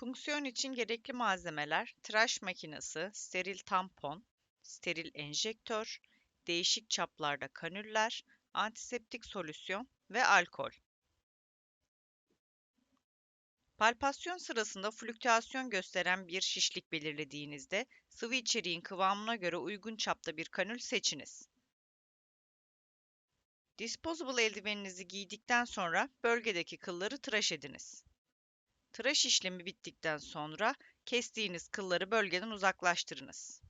Punksiyon için gerekli malzemeler tıraş makinesi, steril tampon, steril enjektör, değişik çaplarda kanüller, antiseptik solüsyon ve alkol. Palpasyon sırasında flüktüasyon gösteren bir şişlik belirlediğinizde sıvı içeriğin kıvamına göre uygun çapta bir kanül seçiniz. Disposable eldiveninizi giydikten sonra bölgedeki kılları tıraş ediniz. Tıraş işlemi bittikten sonra kestiğiniz kılları bölgeden uzaklaştırınız.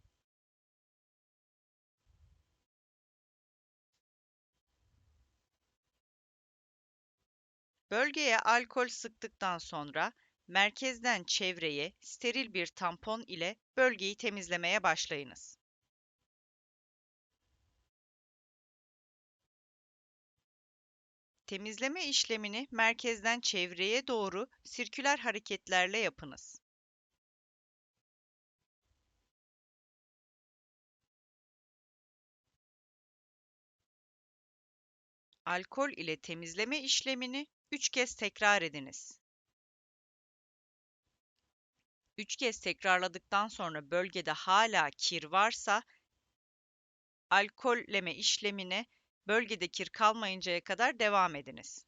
Bölgeye alkol sıktıktan sonra merkezden çevreye steril bir tampon ile bölgeyi temizlemeye başlayınız. Temizleme işlemini merkezden çevreye doğru sirküler hareketlerle yapınız. Alkol ile temizleme işlemini 3 kez tekrar ediniz. 3 kez tekrarladıktan sonra bölgede hala kir varsa alkolleme işlemine bölgede kir kalmayıncaya kadar devam ediniz.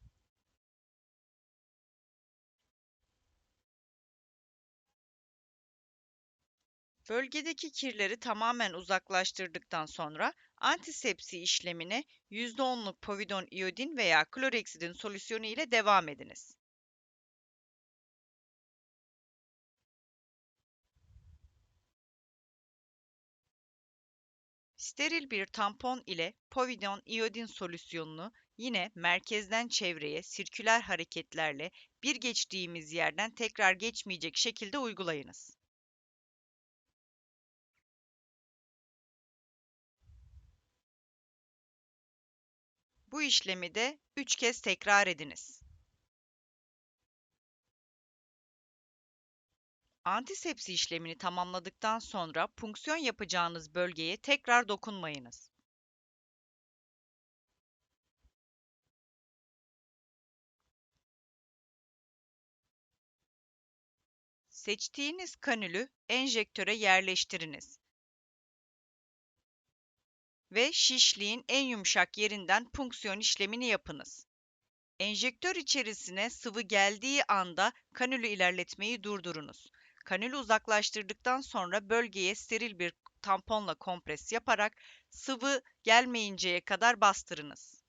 Bölgedeki kirleri tamamen uzaklaştırdıktan sonra antisepsi işlemine %10'luk povidon iodin veya kloreksidin solüsyonu ile devam ediniz. Steril bir tampon ile povidon iodin solüsyonunu yine merkezden çevreye sirküler hareketlerle bir geçtiğimiz yerden tekrar geçmeyecek şekilde uygulayınız. Bu işlemi de 3 kez tekrar ediniz. Antisepsi işlemini tamamladıktan sonra punksiyon yapacağınız bölgeye tekrar dokunmayınız. Seçtiğiniz kanülü enjektöre yerleştiriniz ve şişliğin en yumuşak yerinden punksiyon işlemini yapınız. Enjektör içerisine sıvı geldiği anda kanülü ilerletmeyi durdurunuz. Kanülü uzaklaştırdıktan sonra bölgeye steril bir tamponla kompres yaparak sıvı gelmeyinceye kadar bastırınız.